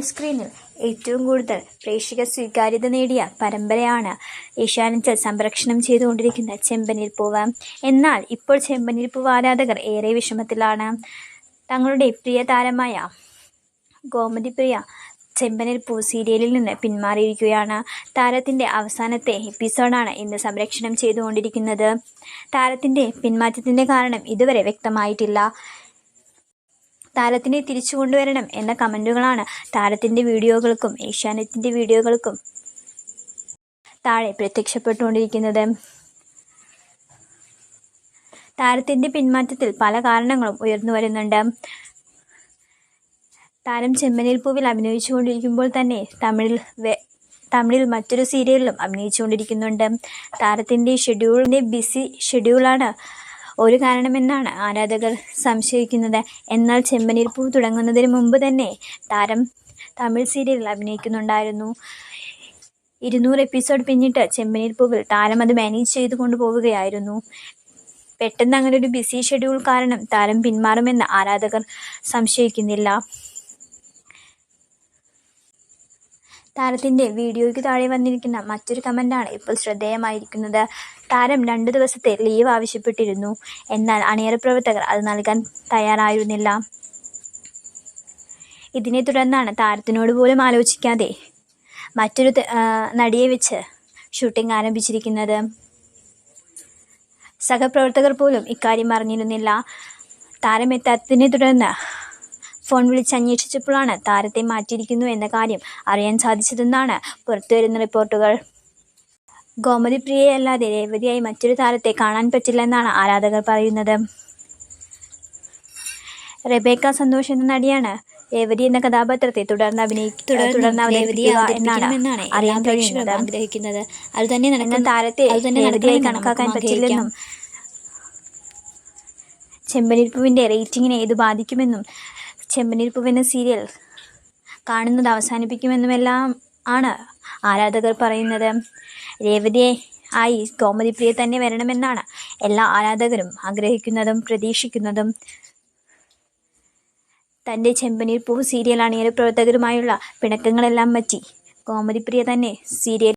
സ്ക്രീനിൽ ഏറ്റവും കൂടുതൽ പ്രേക്ഷക സ്വീകാര്യത നേടിയ പരമ്പരയാണ് ഏഷ്യാനെറ്റ് സംരക്ഷണം ചെയ്തുകൊണ്ടിരിക്കുന്ന ചെമ്പനിൽ പൂവ്. എന്നാൽ ഇപ്പോൾ ചെമ്പനിൽ പൂവ് ആരാധകർ ഏറെ വിഷമത്തിലാണ്. തങ്ങളുടെ പ്രിയ താരമായ ഗോമതി പ്രിയ ചെമ്പനിൽ പൂ സീരിയലിൽ നിന്ന് പിന്മാറിയിരിക്കുകയാണ്. താരത്തിന്റെ അവസാനത്തെ എപ്പിസോഡാണ് ഇന്ന് സംരക്ഷണം ചെയ്തുകൊണ്ടിരിക്കുന്നത്. താരത്തിന്റെ പിന്മാറ്റത്തിന്റെ കാരണം ഇതുവരെ വ്യക്തമായിട്ടില്ല. താരത്തിനെ തിരിച്ചു കൊണ്ടുവരണം എന്ന കമന്റുകളാണ് താരത്തിന്റെ വീഡിയോകൾക്കും ഏഷ്യാനെറ്റിന്റെ വീഡിയോകൾക്കും താഴെ പ്രത്യക്ഷപ്പെട്ടുകൊണ്ടിരിക്കുന്നത്. താരത്തിന്റെ പിന്മാറ്റത്തിൽ പല കാരണങ്ങളും ഉയർന്നു വരുന്നുണ്ട്. താരം ചെമ്മനിൽ പൂവിൽ അഭിനയിച്ചുകൊണ്ടിരിക്കുമ്പോൾ തന്നെ തമിഴിൽ തമിഴിൽ മറ്റൊരു സീരിയലിലും അഭിനയിച്ചുകൊണ്ടിരിക്കുന്നുണ്ട്. താരത്തിന്റെ ഷെഡ്യൂളിന്റെ ബിസി ഷെഡ്യൂളാണ് ഒരു കാരണമെന്നാണ് ആരാധകർ സംശയിക്കുന്നത്. എന്നാൽ ചെമ്പനീർ പൂ തുടങ്ങുന്നതിന് മുമ്പ് തന്നെ താരം തമിഴ് സീരിയലിൽ അഭിനയിക്കുന്നുണ്ടായിരുന്നു. ഇരുന്നൂറ് എപ്പിസോഡ് പിന്നിട്ട് ചെമ്പനീർ പൂവിൽ താരം അത് മാനേജ് ചെയ്തു കൊണ്ടുപോവുകയായിരുന്നു പെട്ടെന്ന് അങ്ങനെ ഒരു ബിസി ഷെഡ്യൂൾ കാരണം താരം പിന്മാറുമെന്ന് ആരാധകർ സംശയിക്കുന്നില്ല. താരത്തിന്റെ വീഡിയോയ്ക്ക് താഴെ വന്നിരിക്കുന്ന മറ്റൊരു കമന്റാണ് ഇപ്പോൾ ശ്രദ്ധേയമായിരിക്കുന്നത്. താരം രണ്ട് ദിവസത്തെ ലീവ് ആവശ്യപ്പെട്ടിരുന്നു. എന്നാൽ അണിയറ പ്രവർത്തകർ അത് നൽകാൻ തയ്യാറായിരുന്നില്ല. ഇതിനെ തുടർന്നാണ് താരത്തിനോട് പോലും ആലോചിക്കാതെ മറ്റൊരു നടിയെ വെച്ച് ഷൂട്ടിംഗ് ആരംഭിച്ചിരിക്കുന്നത്. സഹപ്രവർത്തകർ പോലും ഇക്കാര്യം അറിഞ്ഞിരുന്നില്ല. താരം എത്താത്തതിനെ തുടർന്ന് ഫോൺ വിളിച്ച് അന്വേഷിച്ചപ്പോഴാണ് താരത്തെ മാറ്റിയിരിക്കുന്നു എന്ന കാര്യം അറിയാൻ സാധിച്ചതെന്നാണ് പുറത്തുവരുന്ന റിപ്പോർട്ടുകൾ. ഗോമതി പ്രിയയല്ലാതെ രേവതിയായി മറ്റൊരു താരത്തെ കാണാൻ പറ്റില്ലെന്നാണ് ആരാധകർ പറയുന്നത്. റെബേക്ക സന്തോഷ് എന്ന നടിയാണ് രേവതി എന്ന കഥാപാത്രത്തെ തുടർന്ന് എന്നാണ് അറിയാൻ കഴിയുന്നത്. ആഗ്രഹിക്കുന്നത്. അത് തന്നെ നടക്കുന്ന താരത്തെ രേവതിയായി കണക്കാക്കാൻ പറ്റില്ലെന്നും ചെമ്പനീർപ്പൂവിന്റെ റേറ്റിങ്ങിനെ ഇത് ബാധിക്കുമെന്നും ചെമ്പനീർപ്പൂവ് പൂവെന്ന സീരിയൽ കാണുന്നത് അവസാനിപ്പിക്കുമെന്നുമെല്ലാം ആണ് ആരാധകർ പറയുന്നത്. രേവതിയെ ആയി കോമതി പ്രിയ തന്നെ വരണമെന്നാണ് എല്ലാ ആരാധകരും ആഗ്രഹിക്കുന്നതും പ്രതീക്ഷിക്കുന്നതും. തന്റെ ചെമ്പനീർ പൂവ് സീരിയലാണ് ഏറെ പ്രവർത്തകരുമായുള്ള പിണക്കങ്ങളെല്ലാം പറ്റി കോമതി പ്രിയ തന്നെ സീരിയൽ